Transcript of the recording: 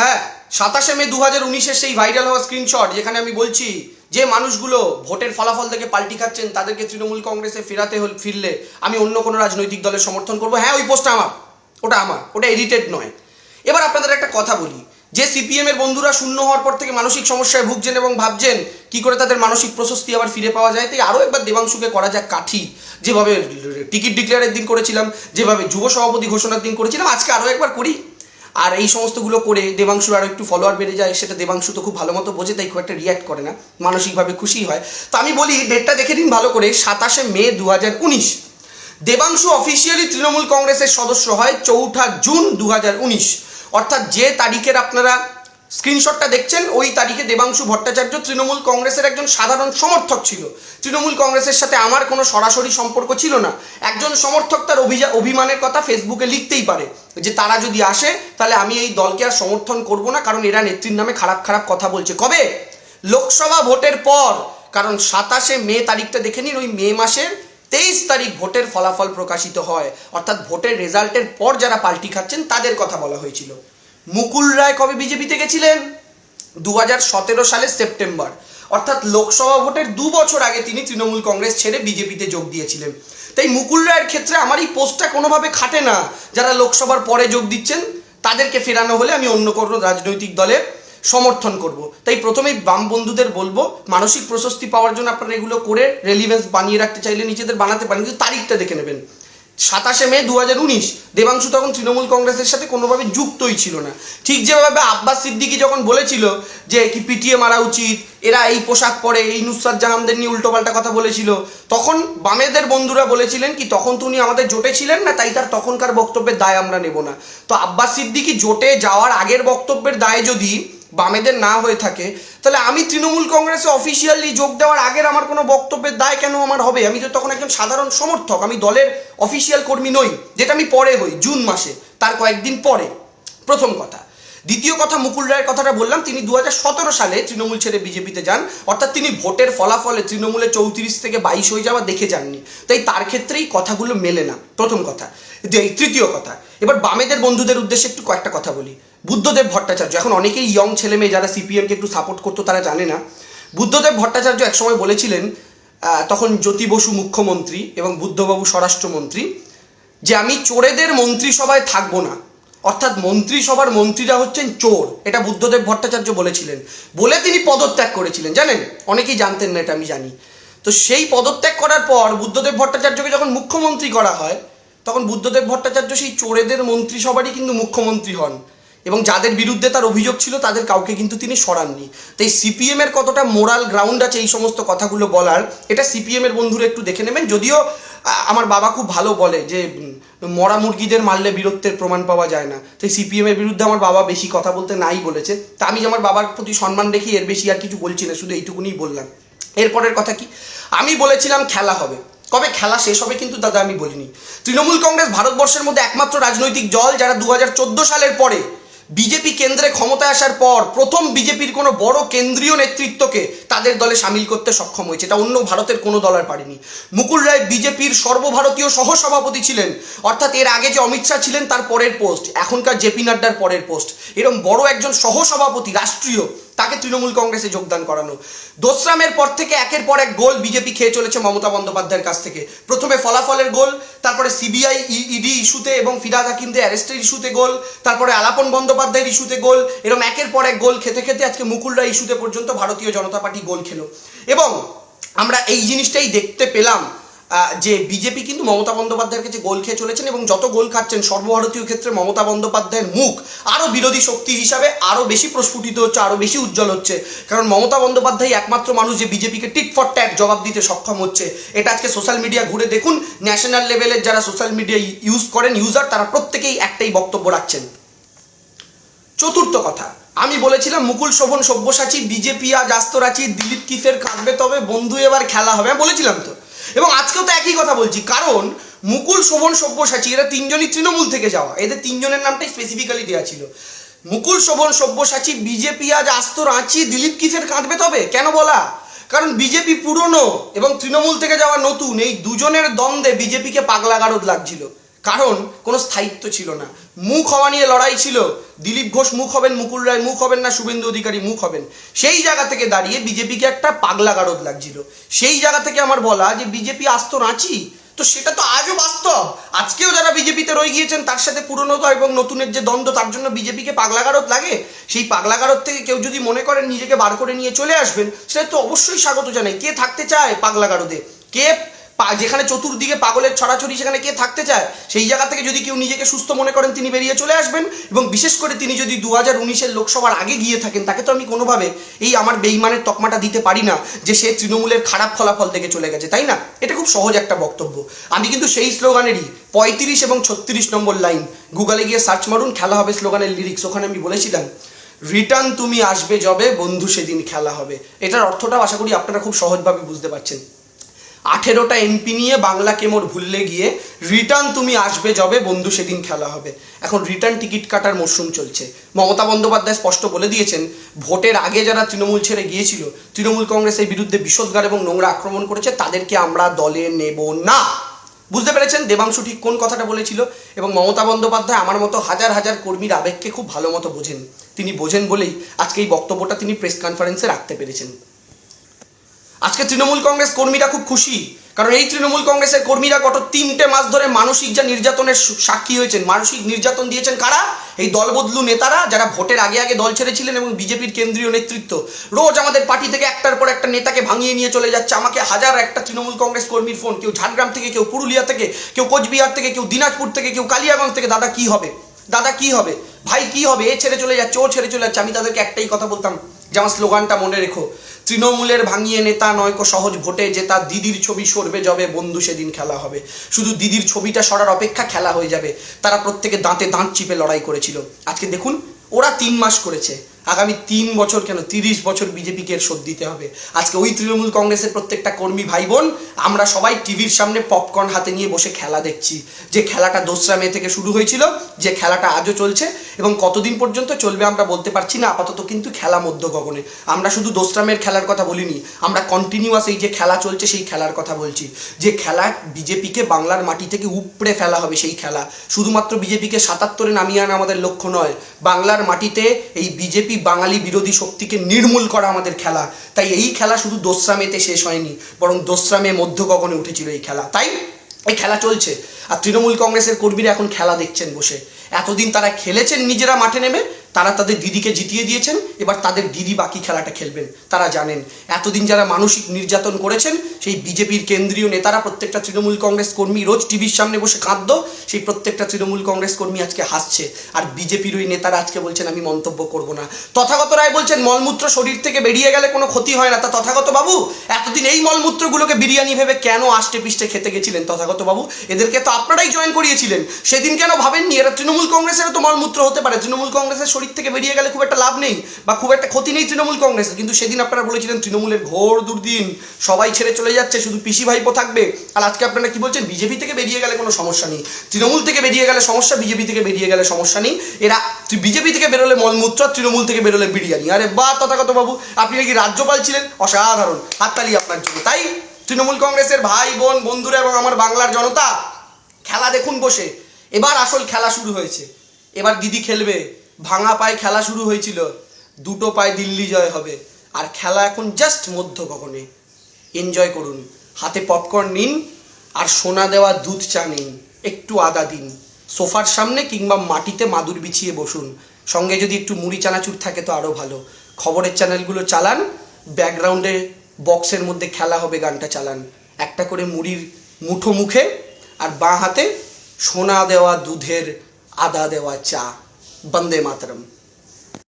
হ্যাঁ সাতাশে মে দু হাজার উনিশের সেই ভাইরাল হওয়া স্ক্রিনশট যেখানে আমি বলছি যে মানুষগুলো ভোটের ফলাফল থেকে পাল্টি খাচ্ছেন, তাদেরকে তৃণমূল কংগ্রেসে ফেরাতে হল ফিরলে আমি অন্য কোনো রাজনৈতিক দলের সমর্থন করব। হ্যাঁ ওই পোস্টটা আমার। ওটা আমার। ওটা এডিটেড নয়। এবার আপনাদের একটা কথা বলি। যে সিপিএম এর বন্ধুরা শূন্য হওয়ার পর থেকে মানসিক সমস্যায় ভুগছেন এবং ভাবছেন কি করে তাদের মানসিক প্রশস্তি আবার ফিরে পাওয়া যায়, তাই আরও একবার দেবাংশুকে করা যাক কাঠি। যেভাবে টিকিট ডিক্লেয়ারের দিন করেছিলাম, যেভাবে যুব সভাপতি ঘোষণার দিন করেছিলাম, আজকে আরও একবার করি। আর এই সমস্তগুলো করে দেবাংশুর আরও একটু ফলোয়ার বেড়ে যায়, সেটা দেবাংশু তো খুব ভালো মতো বোঝে, তাই খুব একটা রিয়াক্ট করে না। মানসিকভাবে খুশি হয়। তো আমি বলি ডেটটা দেখে দিন ভালো করে, সাতাশে মে দু হাজার উনিশ। দেবাংশু অফিসিয়ালি তৃণমূল কংগ্রেসের সদস্য হয় চৌঠা জুন দু হাজার উনিশ। অর্থাৎ যে তারিখের আপনারা স্ক্রিনশটটা দেখছেন, ওই তারিখে দেবাংশু ভট্টাচার্য তৃণমূল কংগ্রেসের একজন সাধারণ সমর্থক ছিল। তৃণমূল কংগ্রেসের সাথে আমার কোনো সরাসরি সম্পর্ক ছিল না। একজন সমর্থক তার অভিমানের কথা ফেসবুকে লিখতেই পারে যে তারা যদি আসে, তাহলে আমি এই দলকে আর সমর্থন করব না, কারণ এরা নেত্রীর নামে খারাপ খারাপ কথা বলছে। কবে? লোকসভা ভোটের পর। কারণ সাতাশে মে তারিখটা দেখে নিন, ওই মে মাসের তেইশ তারিখ ভোটের ফলাফল প্রকাশিত হয়। অর্থাৎ ভোটের রেজাল্টের পর যারা পাল্টি খাচ্ছেন, তাদের কথা বলা হয়েছিল। মুকুল রায় কবে বিজেপিতে গেছিলেন? দু হাজার সতেরো সালের সেপ্টেম্বর। অর্থাৎ লোকসভা ভোটের দু বছর আগে তিনি তৃণমূল কংগ্রেস ছেড়ে বিজেপিতে যোগ দিয়েছিলেন। তাই মুকুল রায়ের ক্ষেত্রে আমার এই পোস্টটা কোনোভাবে খাটে না। যারা লোকসভার পরে যোগ দিচ্ছেন, তাদেরকে ফেরানো হলে আমি অন্য কোনো রাজনৈতিক দলের সমর্থন করব। তাই প্রথমেই বাম বন্ধুদের বলব, মানসিক প্রশস্তি পাওয়ার জন্য আপনারা এগুলো করে রেলিভেন্স বানিয়ে রাখতে চাইলে নিজেদের বানাতে পারেন, কিন্তু তারিখটা দেখে নেবেন। সাতাশে মে দু হাজার উনিশ। দেবাংশু তখন তৃণমূল কংগ্রেসের সাথে কোনোভাবে যুক্তই ছিল না। ঠিক যেভাবে আব্বাস সিদ্দিকি যখন বলেছিল যে কি পিটিয়ে মারা উচিত, এরা এই পোশাক পরে, এই নুসরাত জাহানদের নিয়ে উল্টোপাল্টা কথা বলেছিল, তখন বামেদের বন্ধুরা বলেছিলেন কি, তখন তো উনি আমাদের জোটে ছিলেন না, তাই তার তখনকার বক্তব্যের দায় আমরা নেব না। তো আব্বাস সিদ্দিকি জোটে যাওয়ার আগের বক্তব্যের দায় যদি বামেদের না হয়ে থাকে, তাহলে আমি তৃণমূল কংগ্রেসে অফিসিয়ালি যোগ দেওয়ার আগের আমার কোনো বক্তব্যের দায় কেন আমার হবে? আমি তো তখন একজন সাধারণ সমর্থক, আমি দলের অফিসিয়াল কর্মী নই, যেটা আমি পরে হই, জুন মাসে, তার কয়েকদিন পরে। প্রথম কথা। দ্বিতীয় কথা মুকুল রায়ের কথাটা বললাম, তিনি দু হাজার সতেরো সালে তৃণমূল ছেড়ে বিজেপিতে যান। অর্থাৎ তিনি ভোটের ফলাফলে তৃণমূলে চৌত্রিশ থেকে বাইশ হয়ে যাওয়া দেখে যাননি। তাই তার ক্ষেত্রেই কথাগুলো মেলে না। প্রথম কথা। তৃতীয় কথা। এবার বামেদের বন্ধুদের উদ্দেশ্যে একটু কয়েকটা কথা বলি। বুদ্ধদেব ভট্টাচার্য, এখন অনেকেই ইয়ং ছেলে মেয়ে যারা সিপিএমকে একটু সাপোর্ট করতো তারা জানে না। বুদ্ধদেব ভট্টাচার্য একসময় বলেছিলেন তখন জ্যোতি বসু মুখ্যমন্ত্রী এবং বুদ্ধবাবু স্বরাষ্ট্রমন্ত্রী, যে আমি চোরেদের মন্ত্রিসভায় থাকব না। অর্থাৎ মন্ত্রিসভার মন্ত্রীরা হচ্ছেন চোর, এটা বুদ্ধদেব ভট্টাচার্য বলেছিলেন। বলে তিনি পদত্যাগ করেছিলেন, জানেন? অনেকেই জানতেন না এটা, আমি জানি। তো সেই পদত্যাগ করার পর বুদ্ধদেব ভট্টাচার্যকে যখন মুখ্যমন্ত্রী করা হয়, তখন বুদ্ধদেব ভট্টাচার্য সেই চোরেদের মন্ত্রিসভারই কিন্তু মুখ্যমন্ত্রী হন। এবং যাদের বিরুদ্ধে তার অভিযোগ ছিল, তাদের কাউকে কিন্তু তিনি সরাননি। তাই সিপিএম এর কতটা মোরাল গ্রাউন্ড আছে এই সমস্ত কথাগুলো বলার, এটা সিপিএম এর বন্ধুরা একটু দেখে নেবেন। যদিও আমার বাবা খুব ভালো বলে যে মরা মুরগিদের মারলে বীরত্বের প্রমাণ পাওয়া যায় না। তাই সিপিএম এর বিরুদ্ধে আমার বাবা বেশি কথা বলতে নাই বলেছে। তা আমি আমার বাবার প্রতি সম্মান রেখে এর বেশি আর কিছু বলছি না, শুধু এইটুকুনি বললাম। এরপরের কথা কি? আমি বলেছিলাম খেলা হবে। কবে খেলা শেষ হবে কিন্তু দাদা আমি বলিনি। তৃণমূল কংগ্রেস ভারতবর্ষের মধ্যে একমাত্র রাজনৈতিক দল যারা দু হাজার চোদ্দ সালের পরে বিজেপি কেন্দ্রে ক্ষমতায় আসার পর প্রথম বিজেপির কোনো বড় কেন্দ্রীয় নেতৃত্বকে তাদের দলে সামিল করতে সক্ষম হয়েছে। এটা অন্য ভারতের কোনো দল আর পারেনি। মুকুল রায় বিজেপির সর্বভারতীয় সহসভাপতি ছিলেন। অর্থাৎ এর আগে যে অমিত শাহ ছিলেন, তার পরের পোস্ট। এখনকার জেপি নাড্ডার পরের পোস্ট। এরকম বড় একজন সহসভাপতি, রাষ্ট্রীয় তাকে তৃণমূল কংগ্রেসে যোগদান করানো। দোসরামের পর থেকে একের পর এক গোল বিজেপি খেয়ে চলেছে মমতা বন্দ্যোপাধ্যায়ের কাছ থেকে। প্রথমে ফলাফলের গোল, তারপরে সিবিআই ইডি ইস্যুতে এবং ফিরাদ হাকিমদের অ্যারেস্টের ইস্যুতে গোল, তারপরে আলাপন বন্দ্যোপাধ্যায়ের ইস্যুতে গোল এরকম একের পর এক গোল খেতে খেতে আজকে মুকুল রায় ইস্যুতে পর্যন্ত ভারতীয় জনতা পার্টি গোল খেলো। এবং আমরা এই জিনিসটাই দেখতে পেলাম যে বিজেপি কিন্তু মমতা বন্দ্যোপাধ্যায়ের কাছে গোল খেয়ে চলেছেন এবং যত গোল খাচ্ছেন সর্বভারতীয় ক্ষেত্রে মমতা বন্দ্যোপাধ্যায়ের মুখ আরও বিরোধী শক্তি হিসাবে আরও বেশি প্রস্ফুটিত হচ্ছে আরও বেশি উজ্জ্বল হচ্ছে। কারণ মমতা বন্দ্যোপাধ্যায় একমাত্র মানুষ যে বিজেপিকে টিক ফর ট্যাগ জবাব দিতে সক্ষম হচ্ছে। এটা আজকে সোশ্যাল মিডিয়া ঘুরে দেখুন, ন্যাশনাল লেভেলের যারা সোশ্যাল মিডিয়া ইউজ করেন, ইউজার, তারা প্রত্যেকেই একটাই বক্তব্য রাখছেন। চতুর্থ কথা, আমি বলেছিলাম মুকুল শোভন সব্যসাচী বিজেপি আজ আস্তরাচি দিলীপ কিসের কাটবে তবে বন্ধু এবার খেলা হবে বলেছিলাম তো। এবং আজকেও তো একই কথা বলছি, কারণ মুকুল, শোভন, সব্যসাচী, এরা তিনজনই তৃণমূল থেকে যাওয়া। এদের তিনজনের নামটাই স্পেসিফিক্যালি দেওয়া ছিল। মুকুল, শোভন, সব্যসাচী, বিজেপি আজ আস্ত রাঁচি, দিলীপ কিসের কাঁদবে তবে? কেন বলা? কারণ বিজেপি পুরনো এবং তৃণমূল থেকে যাওয়া নতুন, এই দুজনের দ্বন্দ্বে বিজেপিকে পাগলা গারদ লাগছিল। কারণ কোনো স্থায়িত্ব ছিল না। মুখ হওয়া নিয়ে লড়াই ছিল। দিলীপ ঘোষ মুখ হবেন, মুকুল রায় মুখ হবেন না, শুভেন্দু অধিকারী মুখ হবেন। সেই জায়গা থেকে দাঁড়িয়ে বিজেপিকে একটা পাগলা গারদ লাগছিল। সেই জায়গা থেকে আমার বলা যে বিজেপি আসতো রাঁচি তো সেটা তো আজও বাস্তব। আজকেও যারা বিজেপিতে রয়ে গিয়েছেন, তার সাথে পুরনোতা এবং নতুনের যে দ্বন্দ্ব, তার জন্য বিজেপিকে পাগলাগারত লাগে। সেই পাগলাগারত থেকে কেউ যদি মনে করেন নিজেকে বার করে নিয়ে চলে আসবেন, সেটা তো অবশ্যই স্বাগত জানাই। কে থাকতে চায় পাগলাগারদে কে যেখানে চতুর্দিকে পাগলের ছড়াছড়ি সেখানে কে থাকতে চায়, সেই জায়গা থেকে যদি কেউ নিজেকে সুস্থ মনে করেন, তিনি বেরিয়ে চলে আসবেন। এবং বিশেষ করে তিনি যদি দু হাজার উনিশের লোকসভার আগে গিয়ে থাকেন, তাকে তো আমি কোনোভাবে এই আমার বেইমানের তকমাটা দিতে পারি না যে সে তৃণমূলের খারাপ ফলাফল থেকে চলে গেছে, তাই না? এটা খুব সহজ একটা বক্তব্য। আমি কিন্তু সেই স্লোগানেরই পঁয়ত্রিশ এবং ছত্রিশ নম্বর লাইন। গুগলে গিয়ে সার্চ মারুন, খেলা হবে স্লোগানের লিরিক্স ওখানে আমি বলেছিলাম রিটার্ন তুমি আসবে যবে, বন্ধু সেদিন খেলা হবে। এটার অর্থটাও আশা করি আপনারা খুব সহজভাবে বুঝতে পারছেন। আঠেরোটা এমপি নিয়ে বাংলা কেমোর ভুললে গিয়ে রিটার্ন তুমি আসবে যবে, বন্ধু সেদিন খেলা হবে। এখন রিটার্ন টিকিট কাটার মরশুম চলছে। মমতা বন্দ্যোপাধ্যায় স্পষ্ট বলে দিয়েছেন, ভোটের আগে যারা তৃণমূল ছেড়ে গিয়েছিল, তৃণমূল কংগ্রেসের বিরুদ্ধে বিষোদ্গার এবং নোংরা আক্রমণ করেছে, তাদেরকে আমরা দলে নেব না। বুঝতে পেরেছেন? দেবাংশু ঠিক কোন কথাটা বলেছিল? এবং মমতা বন্দ্যোপাধ্যায় আমার মতো হাজার হাজার কর্মীর আবেগকে খুব ভালো মতো বোঝেন। তিনি বোঝেন বলেই আজকে এই বক্তব্যটা তিনি প্রেস কনফারেন্সে রাখতে পেরেছেন। আজকে তৃণমূল কংগ্রেস কর্মীরা খুব খুশি, কারণ এই তৃণমূল কংগ্রেসের কর্মীরা গত তিনটে মাস ধরে মানসিক যা নির্যাতনের সাক্ষী হয়েছেন, মানসিক নির্যাতন দিয়েছেন কারা? এই দলবদলু নেতারা যারা ভোটের আগে আগে দল ছেড়েছিলেন এবং বিজেপির কেন্দ্রীয় নেতৃত্ব। রোজ আমাদের পার্টি থেকে একটার পর একটা নেতাকে ভাঙিয়ে নিয়ে চলে যাচ্ছে। আমাকে হাজার একটা তৃণমূল কংগ্রেস কর্মীর ফোন, কেউ ঝাড়গ্রাম থেকে, কেউ পুরুলিয়া থেকে, কেউ কোচবিহার থেকে, কেউ দিনাজপুর থেকে, কেউ কালিয়াগঞ্জ থেকে, দাদা, কি হবে? দাদা, কি হবে? ভাই, কি হবে? এ ছেড়ে চলে যাচ্ছে, ও ছেড়ে চলে যাচ্ছে। আমি তাদেরকে একটাই কথা বলতাম যে আমার স্লোগানটা মনে রেখো, তৃণমূলের ভাঙিয়ে নেতা নয়কো সহজ ভোটে, যে তার দিদির ছবি সরবে যাবে, বন্ধু সেদিন খেলা হবে। শুধু দিদির ছবিটা সরার অপেক্ষা খেলা হয়ে যাবে, তারা প্রত্যেকে দাঁতে দাঁত চিপে লড়াই করেছিল। আজকে দেখুন, ওরা তিন মাস করেছে। আগামী তিন বছর কেন? তিরিশ বছর বিজেপিকে শোধ দিতে হবে। আজকে ওই তৃণমূল কংগ্রেসের প্রত্যেকটা কর্মী ভাই বোন আমরা সবাই টিভির সামনে পপকর্ন হাতে নিয়ে বসে খেলা দেখছি। যে খেলাটা দোসরা মে থেকে শুরু হয়েছিল, যে খেলাটা আজও চলছে এবং কতদিন পর্যন্ত চলবে আমরা বলতে পারছি না, আপাতত কিন্তু খেলা মধ্য গগনে। আমরা শুধু দোসরা মের খেলার কথা বলিনি, আমরা কন্টিনিউয়াস এই যে খেলা চলছে সেই খেলার কথা বলছি। যে খেলা বিজেপিকে বাংলার মাটি থেকে উপড়ে ফেলা হবে সেই খেলা। শুধুমাত্র বিজেপিকে সাতাত্তরে নামিয়ে আনা আমাদের লক্ষ্য নয়, বাংলার মাটিতে এই বিজেপি বাঙালি বিরোধী শক্তিকে নির্মূল করা আমাদের খেলা, তাই এই খেলা শুধু দোসরা মেতে শেষ হয়নি, বরং দোসরা মে মধ্য গগনে উঠেছিল এই খেলা। তাই এই খেলা চলছে। আর তৃণমূল কংগ্রেসের কর্মীরা এখন খেলা দেখছেন বসে। এতদিন তারা খেলেছেন, নিজেরা মাঠে নেমে তারা তাদের দিদিকে জিতিয়ে দিয়েছেন, এবার তাদের দিদি বাকি খেলাটা খেলবেন। তারা জানেন, এতদিন যারা মানসিক নির্যাতন করেছেন, সেই বিজেপির কেন্দ্রীয় নেতারা, প্রত্যেকটা তৃণমূল কংগ্রেস কর্মী রোজ টিভির সামনে বসে কাঁদতো, সেই প্রত্যেকটা তৃণমূল কংগ্রেস কর্মী আজকে হাসছে। আর বিজেপির ওই নেতারা আজকে বলছেন, আমি মন্তব্য করব না। তথাগত রায় বলছেন, মলমূত্র শরীর থেকে বেরিয়ে গেলে কোনো ক্ষতি হয় না। তা তথাগত বাবু, এতদিন এই মলমূত্রগুলোকে বিরিয়ানি ভেবে কেন আষ্টে পিষ্টে খেতে গেছিলেন তথাগত বাবু? এদেরকে তো আপনারাই জয়েন করিয়েছিলেন। সেদিন কেন ভাবেননি? এরা তৃণমূল কংগ্রেসেরও তো মলমূত্র হতে পারে। তৃণমূল কংগ্রেসের শরীর থেকে বেরিয়ে গেলে খুব একটা লাভ নেই বা খুব একটা ক্ষতি নেই তৃণমূল কংগ্রেসের কিন্তু সেদিন আপনারা বলেছিলেন তৃণমূলের ঘোর দুর্দিন, সবাই ছেড়ে চলে যাচ্ছে, শুধু পিসি ভাইপো থাকবে। আর আজকে আপনারা কি বলছেন? বিজেপি থেকে বেরিয়ে গেলে কোনো সমস্যা নেই। তৃণমূল থেকে বেরিয়ে গেলে সমস্যা, বিজেপি থেকে বেরিয়ে গেলে সমস্যা নেই। এরা বিজেপি থেকে বেরোলে মলমূত্র তৃণমূল থেকে বেরোলে বিরিয়ানি। আরে বা তথাগত বাবু আপনি নাকি রাজ্যপাল ছিলেন? অসাধারণ। হাততালি আপনার জন্য। তাই তৃণমূল কংগ্রেসের ভাই, বোন, বন্ধুরা এবং আমার বাংলার জনতা, খেলা দেখুন বসে। এবার আসল খেলা শুরু হয়েছে। এবার দিদি খেলবে। ভাঙা পায়ে খেলা শুরু হয়েছিল। দুটো পায়ে দিল্লি জয় হবে। আর খেলা এখন জাস্ট মধ্য গগনে। এনজয় করুন। হাতে পপকর্ন নিন, আর সোনা দেওয়া দুধ চা নিন। একটু আদা দিন। সোফার সামনে কিংবা মাটিতে মাদুর বিছিয়ে বসুন। সঙ্গে যদি একটু মুড়ি চানাচুর থাকে তো আরও ভালো। খবরের চ্যানেলগুলো চালান। ব্যাকগ্রাউন্ডে বক্সের মধ্যে খেলা হবে, গানটা চালান। একটা করে মুড়ির মুঠো মুখে, আর বাঁ হাতে সোনা দেওয়া দুধের আদা দেওয়া চা। वंदे मातरम।